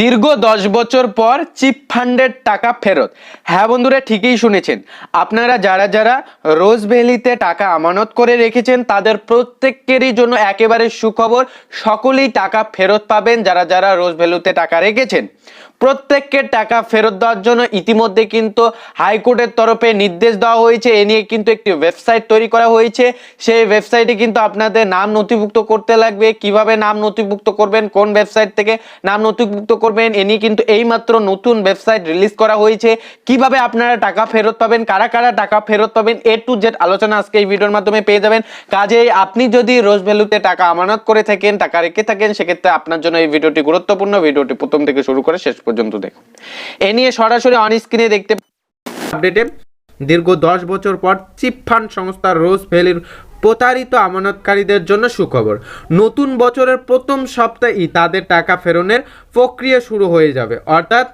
দীর্ঘ দশ বছর পর চিপ ফান্ডের টাকা ফেরত। হ্যাঁ বন্ধুরা, ঠিকই শুনেছেন। আপনারা যারা যারা রোজ ভ্যালিতে টাকা আমানত করে রেখেছেন, তাদের প্রত্যেকেরই জন্য একেবারে সুখবর, সকলেই টাকা ফেরত পাবেন যারা যারা রোজ ভ্যালুতে টাকা রেখেছেন। প্রত্যেককে টাকা ফেরত দেওয়ার জন্য ইতিমধ্যে কিন্তু হাইকোর্টের তরফে নির্দেশ দেওয়া হয়েছে। এ নিয়ে কিন্তু একটি ওয়েবসাইট তৈরি করা হয়েছে। সেই ওয়েবসাইটে কিন্তু আপনাদের নাম নথিভুক্ত করতে লাগবে। কীভাবে নাম নথিভুক্ত করবেন? কোন ওয়েবসাইট থেকে নাম নথিভুক্ত করবেন? এ নিয়ে কিন্তু এইমাত্র নতুন ওয়েবসাইট রিলিজ করা হয়েছে। কীভাবে আপনারা টাকা ফেরত পাবেন? কারা কারা টাকা ফেরত পাবেন? এ টু জেড আলোচনা আজকে এই ভিডিওর মাধ্যমে পেয়ে যাবেন। কাজেই আপনি যদি রোজ ভ্যালুতে টাকা আমানত করে থাকেন, টাকা রেখে থাকেন, সেক্ষেত্রে আপনার জন্য এই ভিডিওটি গুরুত্বপূর্ণ। ভিডিওটি প্রথম থেকে শুরু করে শেষ পর্যন্ত দেখুন। এ নিয়ে সরাসরি অন স্ক্রিনে দেখতে আপডেটে দীর্ঘ দশ বছর পর চিপ ফান্ড সংস্থা রোজ ভ্যালির প্রতারিত আমানতকারীদের জন্য সুখবর। নতুন বছরের প্রথম সপ্তাহেই তাদের টাকা ফেরনের প্রক্রিয়া শুরু হয়ে যাবে। অর্থাৎ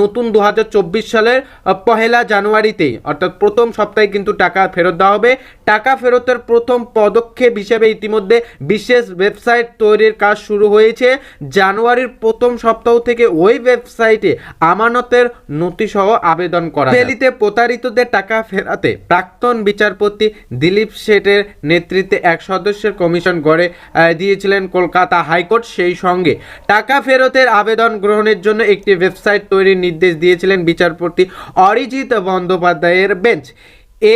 নতুন দু হাজার চব্বিশ সালের পহেলা জানুয়ারিতেই, অর্থাৎ প্রথম সপ্তাহে কিন্তু টাকা ফেরত দেওয়া হবে। টাকা ফেরতের প্রথম পদক্ষেপ হিসেবে ইতিমধ্যে বিশেষ ওয়েবসাইট তৈরির কাজ শুরু হয়েছে। জানুয়ারির প্রথম সপ্তাহ থেকে ওই ওয়েবসাইটে আমানতের নথিসহ আবেদন করা দিল্লিতে প্রতারিতদের টাকা ফেরাতে প্রাক্তন বিচারপতি দিলীপ শেঠের নেতৃত্বে এক সদস্যের কমিশন গড়ে দিয়েছিলেন কলকাতা হাইকোর্ট। সেই সঙ্গে টাকা ফেরতের আবেদন গ্রহণের জন্য একটি ওয়েবসাইট তৈরির নির্দেশ দিয়েছিলেন বিচারপতি অরিজিৎ বন্দ্যোপাধ্যায়ের বেঞ্চ।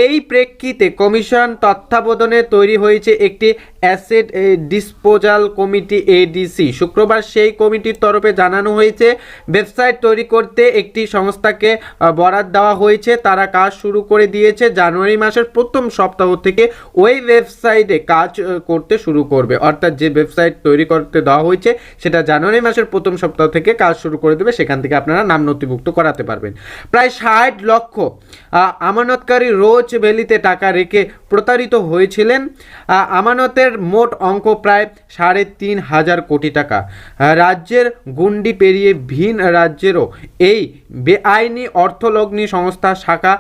এই প্রেক্ষিতে কমিশন তত্ত্বাবধানে তৈরি হয়েছে একটি অ্যাসেট ডিসপোজাল কমিটি এডিসি। শুক্রবার সেই কমিটির তরফে জানানো হয়েছে, ওয়েবসাইট তৈরি করতে একটি সংস্থাকে বরাদ দেওয়া হয়েছে। তারা কাজ শুরু করে দিয়েছে। জানুয়ারি মাসের প্রথম সপ্তাহ থেকে ওই ওয়েবসাইটে কাজ করতে শুরু করবে। অর্থাৎ যে ওয়েবসাইট তৈরি করতে দেওয়া হয়েছে, সেটা জানুয়ারি মাসের প্রথম সপ্তাহ থেকে কাজ শুরু করে দেবে। সেখান থেকে আপনারা নাম নথিভুক্ত করাতে পারবেন। প্রায় ষাট লক্ষ আমানতকারী রোজ ভ্যালিতে টাকা রেখে প্রতারিত হয়েছিলেন আমানতের মোট অঙ্ক প্রায় সাড়ে তিন হাজার কোটি টাকা। রাজ্যের গুন্ডি পেরিয়ে ভিন রাজ্যেরও এই বেআইনি অর্থলগ্নি সংস্থা শাখা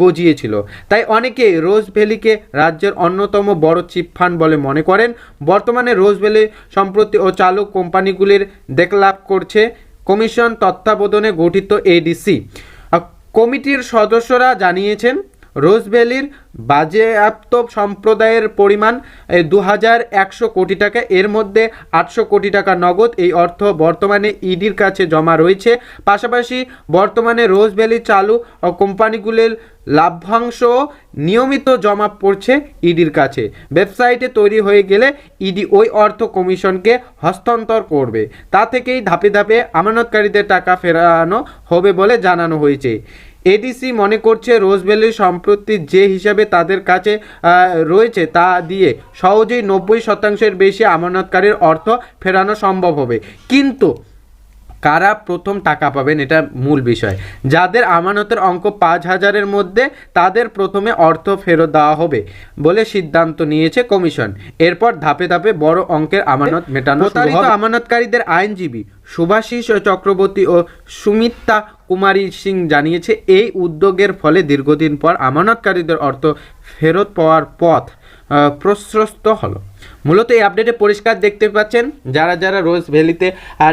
গজিয়েছিল। তাই অনেকে রোজ ভ্যালিকে রাজ্যের অন্যতম বড় চিপফান বলে মনে করেন। বর্তমানে রোজ ভ্যালি সম্প্রতি ও চালক কোম্পানিগুলির দেখলাভ করছে। কমিশন তত্ত্বাবধানে গঠিত এডিসি। কমিটির সদস্যরা জানিয়েছেন রোজভ্যালির বাজেয়াপ্ত সম্প্রদায়ের পরিমাণ দু হাজার একশো কোটি টাকা। এর মধ্যে আটশো কোটি টাকা নগদ। এই অর্থ বর্তমানে ইডির কাছে জমা রয়েছে। পাশাপাশি বর্তমানে রোজভ্যালি চালু ও কোম্পানিগুলির লাভ্যাংশ নিয়মিত জমা পড়ছে ইডির কাছে। ওয়েবসাইটে তৈরি হয়ে গেলে ইডি ওই অর্থ কমিশনকে হস্তান্তর করবে। তা থেকেই ধাপে ধাপে আমানতকারীদের টাকা ফেরানো হবে বলে জানানো হয়েছে। এডিসি মনে করছে রোজভ্যালির সম্পত্তি যে হিসাবে তাদের কাছে রয়েছে তা দিয়ে সহজেই নব্বই শতাংশের বেশি আমানতকারীর অর্থ ফেরানো সম্ভব হবে। কিন্তু কারা প্রথম টাকা পাবেন এটা মূল বিষয়। যাদের আমানতের অঙ্ক পাঁচ হাজারের মধ্যে তাদের প্রথমে অর্থ ফেরত দেওয়া হবে বলে সিদ্ধান্ত নিয়েছে কমিশন। এরপর ধাপে ধাপে বড় অঙ্কের আমানত মেটানো প্রতারিত আমানতকারীদের আইনজীবী সুভাষিস চক্রবর্তী ও সুমিত্রা কুমারী সিং জানিয়েছে এই উদ্যোগের ফলে দীর্ঘদিন পর আমানতকারীদের অর্থ ফেরত পাওয়ার পথ প্রশস্ত হলো। মূলত এই আপডেটে পরিষ্কার দেখতে পাচ্ছেন, যারা যারা রোজ ভ্যালিতে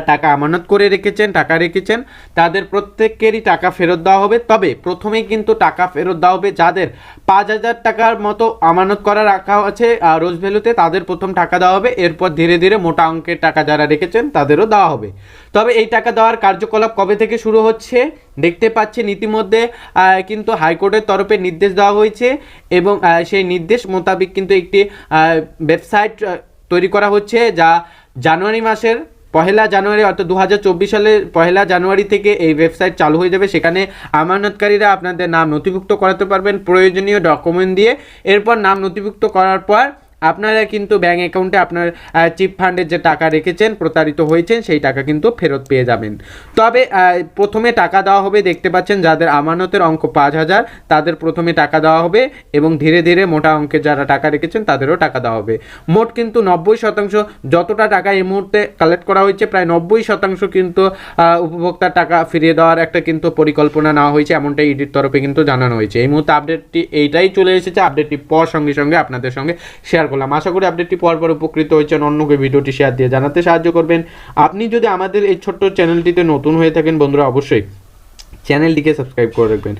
টাকা আমানত করে রেখেছেন, টাকা রেখেছেন, তাদের প্রত্যেকেরই টাকা ফেরত দেওয়া হবে। তবে প্রথমেই কিন্তু টাকা ফেরত দেওয়া হবে যাদের পাঁচ হাজার টাকার মতো আমানত করা রাখা আছে রোজ ভ্যালুতে, তাদের প্রথম টাকা দেওয়া হবে। এরপর ধীরে ধীরে মোটা অঙ্কের টাকা যারা রেখেছেন, তাদেরও দেওয়া হবে। তবে এই টাকা দেওয়ার কার্যকলাপ কবে থেকে শুরু হচ্ছে? দেখতে পাচ্ছেন ইতিমধ্যে কিন্তু হাইকোর্টের তরফে নির্দেশ দেওয়া হয়েছে এবং সেই নির্দেশ মোতাবেক কিন্তু একটি ওয়েবসাইট তৈরি করা হচ্ছে যা জানুয়ারি মাসের পহেলা জানুয়ারি অর্থাৎ দু হাজার চব্বিশ সালের পহেলা জানুয়ারি থেকে এই ওয়েবসাইট চালু হয়ে যাবে। সেখানে আমানতকারীরা আপনাদের নাম নথিভুক্ত করাতে পারবেন। প্রয়োজনীয় ডকুমেন্ট দিয়ে। এরপর নাম নথিভুক্ত করার পর আপনারা কিন্তু ব্যাঙ্ক অ্যাকাউন্টে আপনার চিপ ফান্ডের যে টাকা রেখেছেন, প্রতারিত হয়েছেন, সেই টাকা কিন্তু ফেরত পেয়ে যাবেন। তবে প্রথমে টাকা দেওয়া হবে, দেখতে পাচ্ছেন যাদের আমানতের অঙ্ক পাঁচ হাজার, তাদের প্রথমে টাকা দেওয়া হবে এবং ধীরে ধীরে মোটা অঙ্কের যারা টাকা রেখেছেন, তাদেরও টাকা দেওয়া হবে। মোট কিন্তু নব্বই শতাংশ, যতটা টাকা এই মুহূর্তে কালেক্ট করা হয়েছে, প্রায় নব্বই শতাংশ কিন্তু উপভোক্তার টাকা ফিরিয়ে দেওয়ার একটা কিন্তু পরিকল্পনা নেওয়া হয়েছে, এমনটাই ইডির তরফে কিন্তু জানানো হয়েছে। এই মুহূর্তে আপডেটটি এইটাই চলে এসেছে আপডেটটি পর সঙ্গে সঙ্গে আপনাদের সঙ্গে শেয়ার করলাম। আশা করি আপডেটটি পর পর উপকৃত হয়েছেন অন্যকে ভিডিওটি শেয়ার দিয়ে জানাতে সাহায্য করবেন। আপনি যদি আমাদের এই ছোট্ট চ্যানেলটিতে নতুন হয়ে থাকেন বন্ধুরা, অবশ্যই চ্যানেলটিকে সাবস্ক্রাইব করে রাখবেন।